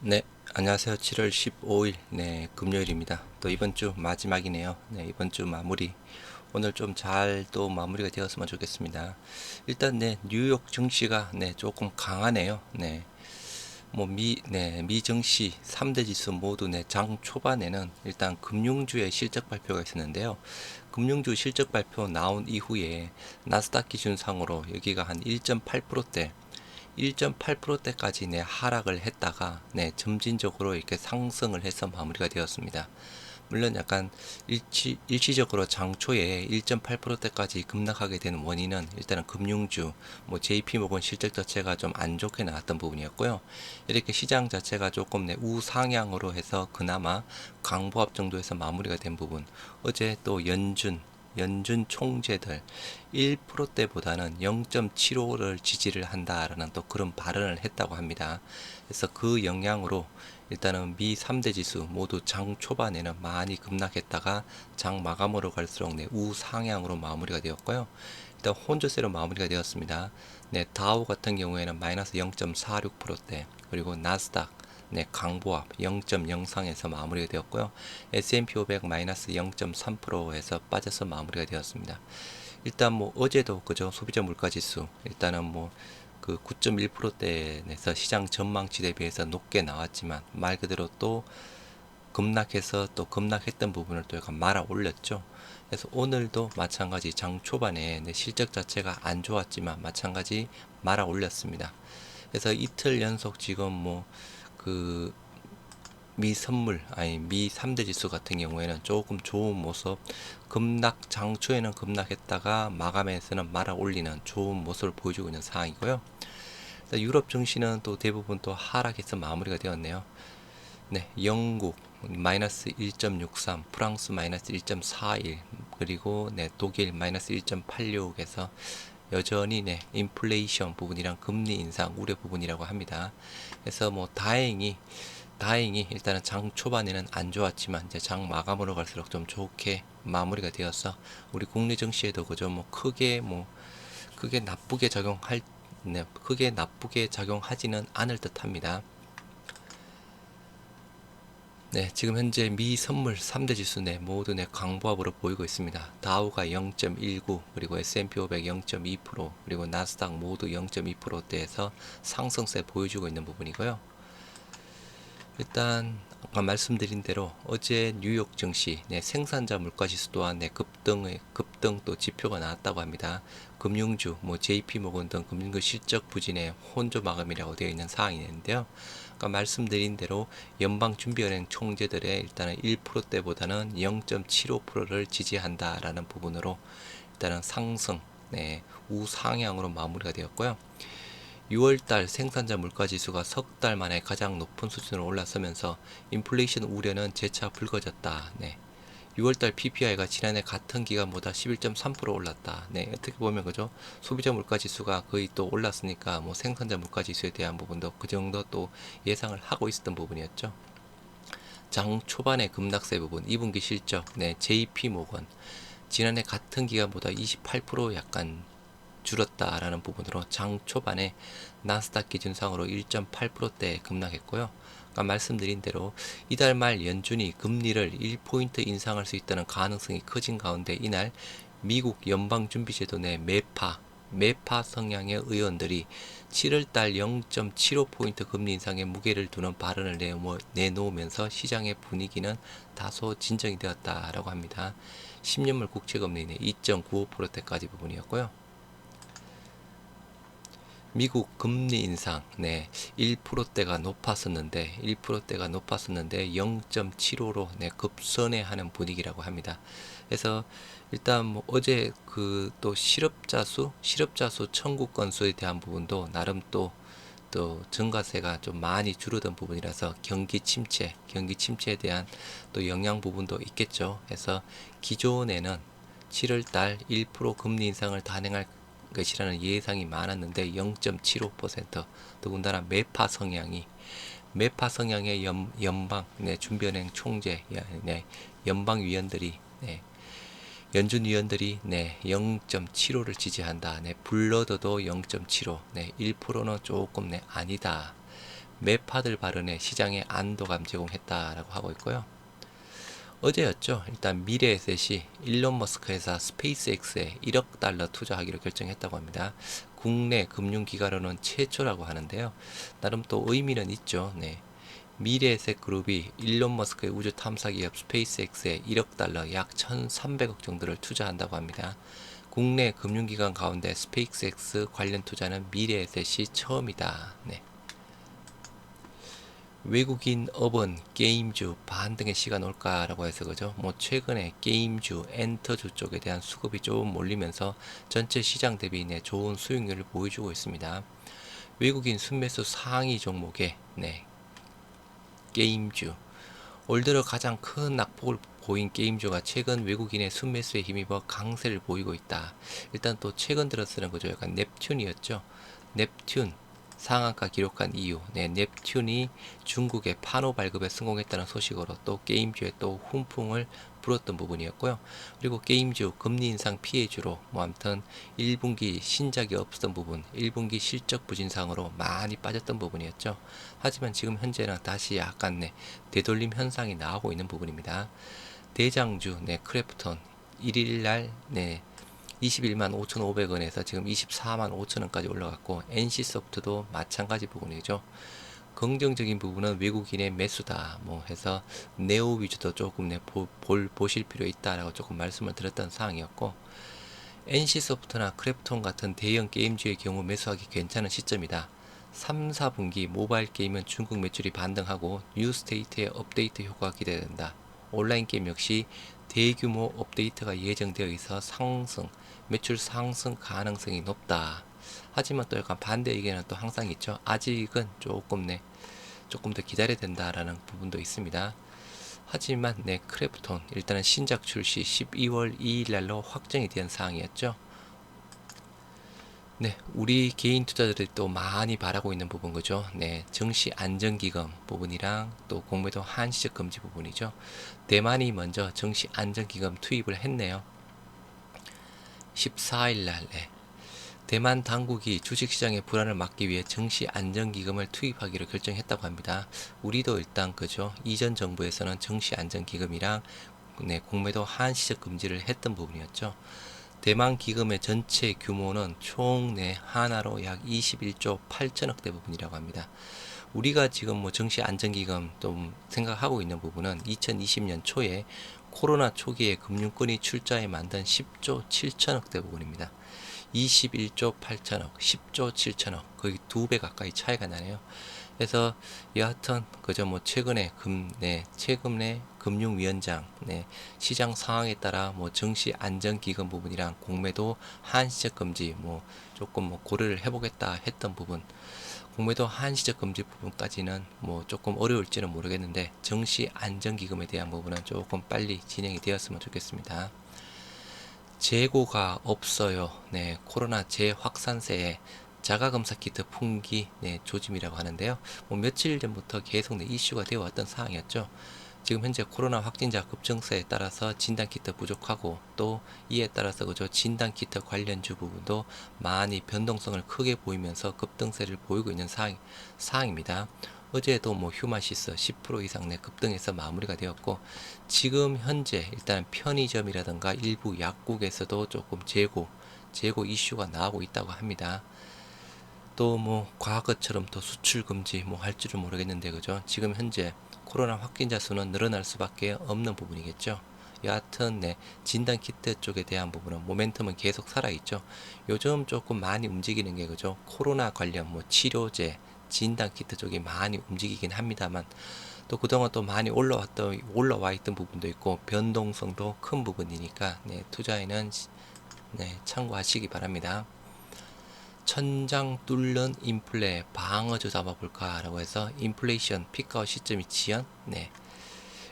네, 안녕하세요. 7월 15일, 네, 금요일입니다. 또 이번 주 마지막이네요. 네, 이번 주 마무리. 오늘 좀 잘 또 마무리가 되었으면 좋겠습니다. 일단, 네, 뉴욕 증시가, 네, 조금 강하네요. 네, 뭐, 미, 네, 미 증시 3대 지수 모두, 네, 장 초반에는 일단 금융주의 실적 발표가 있었는데요. 금융주 실적 발표 나온 이후에 나스닥 기준상으로 여기가 한 1.8%대, 1.8%대까지 네, 하락을 했다가 네, 점진적으로 이렇게 상승을 해서 마무리가 되었습니다. 물론 약간 일치, 일시적으로 장초에 1.8%대까지 급락하게 된 원인은 일단은 금융주, 뭐 JP모건 실적 자체가 좀 안 좋게 나왔던 부분이었고요. 이렇게 시장 자체가 조금 네, 우상향으로 해서 그나마 강보합 정도에서 마무리가 된 부분. 어제 또 연준, 연준 총재들 1%대보다는 0.75를 지지를 한다라는 또 그런 발언을 했다고 합니다. 그래서 그 영향으로 일단은 미 3대 지수 모두 장 초반에는 많이 급락했다가 장 마감으로 갈수록 네, 우상향으로 마무리가 되었고요. 일단 혼조세로 마무리가 되었습니다. 네, 다우 같은 경우에는 마이너스 0.46%대 그리고 나스닥 네, 강보합 0.03에서 마무리가 되었고요. S&P 500 마이너스 0.3%에서 빠져서 마무리가 되었습니다. 일단 뭐 어제도 그죠 소비자 물가 지수 일단은 뭐 그 9.1%대에서 시장 전망치 대비해서 높게 나왔지만 말 그대로 또 급락해서 또 급락했던 부분을 또 약간 말아 올렸죠. 그래서 오늘도 마찬가지 장 초반에 내 실적 자체가 안 좋았지만 마찬가지 말아 올렸습니다. 그래서 이틀 연속 지금 뭐 그 미 선물 아니 미 3대 지수 같은 경우에는 조금 좋은 모습 급락 장초에는 급락했다가 마감에서는 말아 올리는 좋은 모습을 보여주고 있는 상황이고요. 유럽 증시는 또 대부분 또 하락해서 마무리가 되었네요. 네, 영국 마이너스 1.63, 프랑스 마이너스 1.41, 그리고 네, 독일 마이너스 1.86에서 여전히 네, 인플레이션 부분이랑 금리 인상 우려 부분이라고 합니다. 그래서 뭐 다행히 다행히 일단은 장 초반에는 안 좋았지만 이제 장 마감으로 갈수록 좀 좋게 마무리가 되어서 우리 국내 증시에도 그저 뭐 크게 뭐 크게 나쁘게 작용할 네, 크게 나쁘게 작용하지는 않을 듯합니다. 네, 지금 현재 미 선물 3대 지수 내 모두 내 강보합으로 보이고 있습니다. 다우가 0.19, 그리고 S&P 500 0.2%, 그리고 나스닥 모두 0.2%대에서 상승세 보여주고 있는 부분이고요. 일단 아까 말씀드린 대로 어제 뉴욕 증시 네, 생산자 물가 지수 또한 네, 급등의 급등 또 지표가 나왔다고 합니다. 금융주 뭐 JP 모건 등 금융주 실적 부진의 혼조 마감이라고 되어 있는 사항이 있는데요. 아까 말씀드린 대로 연방준비은행 총재들의 일단은 1%대보다는 0.75%를 지지한다라는 부분으로 일단은 상승 네, 우상향으로 마무리가 되었고요. 6월달 생산자 물가지수가 석 달 만에 가장 높은 수준으로 올라서면서 인플레이션 우려는 재차 불거졌다. 네. 6월달 PPI가 지난해 같은 기간보다 11.3% 올랐다. 네, 어떻게 보면 그죠? 소비자 물가 지수가 거의 또 올랐으니까 뭐 생산자 물가 지수에 대한 부분도 그 정도 또 예상을 하고 있었던 부분이었죠. 장 초반의 급락세 부분, 2분기 실적, 네, JP 모건 지난해 같은 기간보다 28% 약간 줄었다라는 부분으로 장 초반에 나스닥 기준상으로 1.8%대 급락했고요. 아까 말씀드린 대로 이달 말 연준이 금리를 1포인트 인상할 수 있다는 가능성이 커진 가운데 이날 미국 연방준비제도 내 매파 매파 성향의 의원들이 7월달 0.75포인트 금리 인상에 무게를 두는 발언을 내놓으면서 시장의 분위기는 다소 진정이 되었다라고 합니다. 10년물 국채금리는 2.95%대까지 부분이었고요. 미국 금리 인상, 네, 1%대가 높았었는데, 1%대가 높았었는데, 0.75로 네, 급선회하는 분위기라고 합니다. 그래서 일단 뭐 어제 그 또 실업자 수, 실업자 수 청구 건수에 대한 부분도 나름 또또 증가세가 좀 많이 줄어든 부분이라서 경기 침체, 경기 침체에 대한 또 영향 부분도 있겠죠. 그래서 기존에는 7월 달 1% 금리 인상을 단행할 것이라는 예상이 많았는데 0.75% 더군다나 매파 성향이 매파 성향의 연, 연방 네, 준비은행 총재 네, 연방 위원들이 네, 연준 위원들이 네, 0.75를 지지한다. 네, 불러도도 0.75. 네, 1%는 조금 네, 아니다. 매파들 발언에 시장에 안도감 제공했다라고 하고 있고요. 어제였죠. 일단 미래에셋이 일론 머스크 회사 스페이스X에 1억 달러 투자하기로 결정했다고 합니다. 국내 금융기관으로는 최초라고 하는데요. 나름 또 의미는 있죠. 네. 미래에셋 그룹이 일론 머스크의 우주 탐사 기업 스페이스X에 1억 달러 약 1,300억 정도를 투자한다고 합니다. 국내 금융기관 가운데 스페이스X 관련 투자는 미래에셋이 처음이다. 네. 외국인 업은 게임주 반 등의 시간 올까라고 해서 그죠. 뭐 최근에 게임주, 엔터주 쪽에 대한 수급이 좀 몰리면서 전체 시장 대비 네, 좋은 수익률을 보여주고 있습니다. 외국인 순매수 상위 종목에 네, 게임주 올 들어 가장 큰 낙폭을 보인 게임주가 최근 외국인의 순매수에 힘입어 강세를 보이고 있다. 일단 또 최근 들어서는 그죠. 약간 넵튠이었죠. 넵튠 상한가 기록한 이유, 네, 넵튠이 중국의 파노 발급에 성공했다는 소식으로 또 게임주에 또 훈풍을 불었던 부분이었고요. 그리고 게임주 금리 인상 피해주로 뭐 아무튼 1분기 신작이 없었던 부분, 1분기 실적 부진상으로 많이 빠졌던 부분이었죠. 하지만 지금 현재는 다시 약간 네, 되돌림 현상이 나오고 있는 부분입니다. 대장주, 네, 크래프톤 1일 날 네, 21만 5,500원에서 지금 24만 5천원까지 올라갔고 NC소프트도 마찬가지 부분이죠. 긍정적인 부분은 외국인의 매수다 뭐 해서 네오 위주도 조금 내 보, 볼, 보실 필요 있다라고 조금 말씀을 드렸던 사항이었고 NC소프트나 크래프톤 같은 대형 게임주의 경우 매수하기 괜찮은 시점이다. 3, 4분기 모바일 게임은 중국 매출이 반등하고 뉴스테이트의 업데이트 효과가 기대된다. 온라인 게임 역시 대규모 업데이트가 예정되어 있어 상승, 매출 상승 가능성이 높다. 하지만 또 약간 반대 의견은 또 항상 있죠. 아직은 조금 네, 조금 더 기다려야 된다라는 부분도 있습니다. 하지만 네, 크래프톤 일단은 신작 출시 12월 2일 날로 확정이 된 사항이었죠. 네, 우리 개인 투자자들이 또 많이 바라고 있는 부분 그죠? 네, 증시 안정기금 부분이랑 또 공매도 한시적 금지 부분이죠. 대만이 먼저 증시 안정기금 투입을 했네요. 14일 날 네. 대만 당국이 주식시장의 불안을 막기 위해 증시 안정기금을 투입하기로 결정했다고 합니다. 우리도 일단 그죠? 이전 정부에서는 증시 안정기금이랑 네, 공매도 한시적 금지를 했던 부분이었죠. 대만 기금의 전체 규모는 총내 하나로 약 21조 8천억 대 부분이라고 합니다. 우리가 지금 뭐 정시 안정기금 좀 생각하고 있는 부분은 2020년 초에 코로나 초기에 금융권이 출자해 만든 10조 7천억 대 부분입니다. 21조 8천억, 10조 7천억, 거의 두 배 가까이 차이가 나네요. 그래서 여하튼 그저 뭐 최근에 금, 네, 최근에 금융위원장, 네, 시장 상황에 따라 뭐 증시 안정기금 부분이랑 공매도 한시적 금지 뭐 조금 뭐 고려를 해보겠다 했던 부분, 공매도 한시적 금지 부분까지는 뭐 조금 어려울지는 모르겠는데 증시 안정기금에 대한 부분은 조금 빨리 진행이 되었으면 좋겠습니다. 재고가 없어요. 네, 코로나 재확산세에 자가검사 키트 풍기 네, 조짐이라고 하는데요. 뭐 며칠 전부터 계속 네, 이슈가 되어 왔던 사항이었죠. 지금 현재 코로나 확진자 급증세에 따라서 진단 키트 부족하고 또 이에 따라서 그저 진단 키트 관련주 부분도 많이 변동성을 크게 보이면서 급등세를 보이고 있는 사항, 사항입니다. 어제도 뭐 휴마시스 10% 이상 내 급등해서 마무리가 되었고 지금 현재 일단 편의점이라든가 일부 약국에서도 조금 재고 재고 이슈가 나오고 있다고 합니다. 또 뭐 과거처럼 또 수출 금지 뭐 할 줄은 모르겠는데 그죠? 지금 현재 코로나 확진자 수는 늘어날 수밖에 없는 부분이겠죠. 여하튼 네, 진단 키트 쪽에 대한 부분은 모멘텀은 계속 살아 있죠. 요즘 조금 많이 움직이는 게 그죠? 코로나 관련 뭐 치료제, 진단 키트 쪽이 많이 움직이긴 합니다만 또 그동안 또 많이 올라왔던 올라와 있던 부분도 있고 변동성도 큰 부분이니까 네, 투자에는 네, 참고하시기 바랍니다. 천장 뚫는 인플레 방어조 잡아볼까라고 해서 인플레이션 피크아웃 시점이 지연? 네.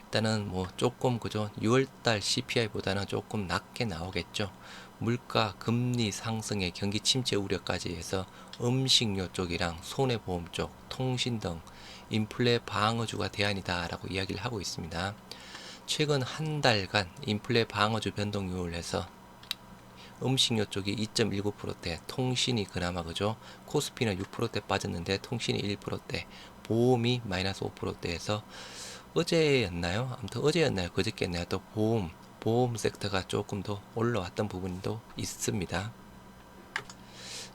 일단은 뭐 조금 그죠 6월달 CPI보다는 조금 낮게 나오겠죠. 물가 금리 상승의 경기 침체 우려까지 해서 음식료 쪽이랑 손해보험 쪽 통신 등 인플레 방어주가 대안이다라고 이야기를 하고 있습니다. 최근 한 달간 인플레 방어주 변동률을 해서 음식료 쪽이 2.19%대, 통신이 그나마 그죠? 코스피는 6%대 빠졌는데 통신이 1%대, 보험이 마이너스 5%대에서 어제였나요? 아무튼 어제였나요? 그저께였나요? 또 보험 보험 섹터가 조금 더 올라왔던 부분도 있습니다.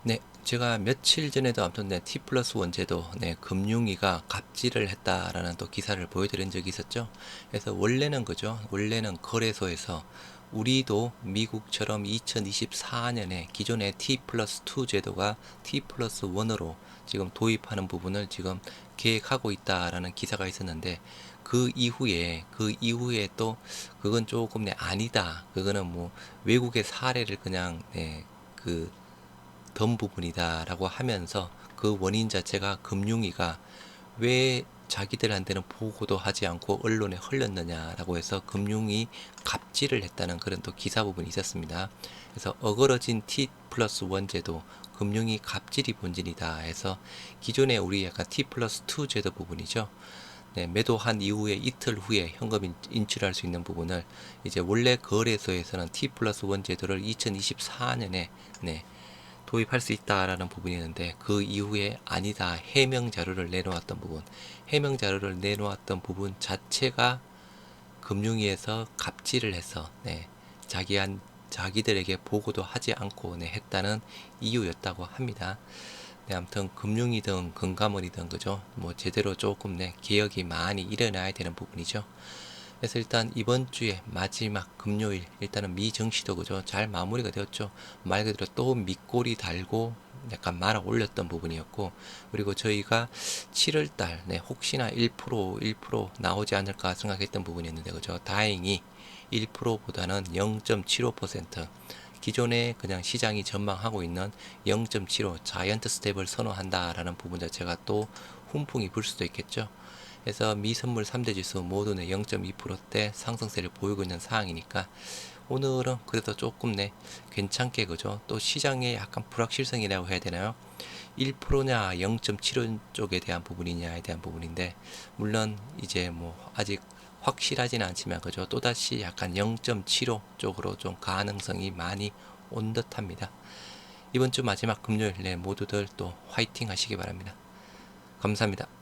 네, 제가 며칠 전에도 아무튼 네, T 플러스 원제도 네, 금융위가 갑질을 했다라는 또 기사를 보여드린 적이 있었죠. 그래서 원래는 그죠. 원래는 거래소에서 우리도 미국처럼 2024년에 기존의 T 플러스 2 제도가 T 플러스 1으로 지금 도입하는 부분을 지금 계획하고 있다라는 기사가 있었는데 그 이후에 그 이후에 또 그건 조금 네 아니다. 그거는 뭐 외국의 사례를 그냥 네그 던 부분이다라고 하면서 그 원인 자체가 금융위가 왜 자기들한테는 보고도 하지 않고 언론에 흘렸느냐라고 해서 금융이 갑질을 했다는 그런 또 기사 부분이 있었습니다. 그래서 어그러진 T 플러스 원 제도 금융이 갑질이 본진이다 해서 기존에 우리 약간 T 플러스 2 제도 부분이죠. 네, 매도한 이후에 이틀 후에 현금 인- 인출할 수 있는 부분을 이제 원래 거래소에서는 T 플러스 원 제도를 2024년에 네, 도입할 수 있다라는 부분이 있는데 그 이후에 아니다 해명 자료를 내놓았던 부분 해명 자료를 내놓았던 부분 자체가 금융위에서 갑질을 해서 네, 자기한 자기들에게 보고도 하지 않고 네, 했다는 이유였다고 합니다. 네, 아무튼 금융이든 금감원이든 그죠 뭐 제대로 조금 네 개혁이 많이 일어나야 되는 부분이죠. 그래서 일단 이번 주에 마지막 금요일 일단은 미정시도 그죠 잘 마무리가 되었죠 말 그대로 또 밑골이 달고 약간 말아 올렸던 부분이었고 그리고 저희가 7월달 네, 혹시나 1% 1% 나오지 않을까 생각했던 부분이었는데 그죠 다행히 1%보다는 0.75% 기존에 그냥 시장이 전망하고 있는 0.75 자이언트 스텝을 선호한다라는 부분 자체가 또 훈풍이 불 수도 있겠죠. 그래서 미 선물 3대 지수 모두 내 0.2%대 상승세를 보이고 있는 상황이니까 오늘은 그래도 조금 내 괜찮게 그죠? 또 시장에 약간 불확실성이라고 해야 되나요? 1%냐 0.75 쪽에 대한 부분이냐에 대한 부분인데 물론 이제 뭐 아직 확실하지는 않지만 그죠? 또다시 약간 0.75 쪽으로 좀 가능성이 많이 온 듯합니다. 이번 주 마지막 금요일 내 모두들 또 화이팅 하시기 바랍니다. 감사합니다